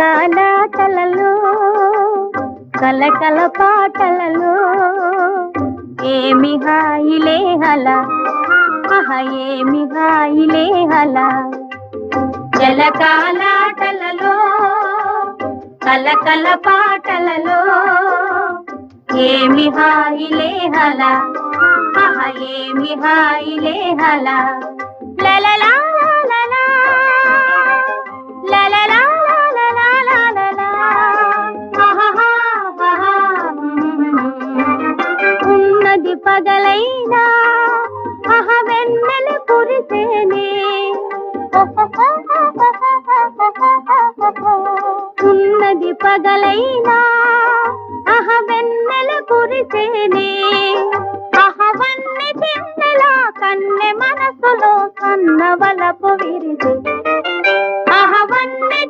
జలకాలాటలలో కలకల పాటలలో ఏమి హాయిలే హల ఆహ ఏమి హాయిలే హల జలకాలాటలలో కలకల పాటలలో ఏమి హాయిలే హల ఆహ ఏమి హాయిలే హల ఉన్నది పగలైనా అహ వెన్నెల కురిసేనే. ఉన్నది పగలైనా అహ వెన్నెల కురిసేనే. అహవన్ని తిన్నెల కన్నె మనసులో కన్నవలపు విరిసే.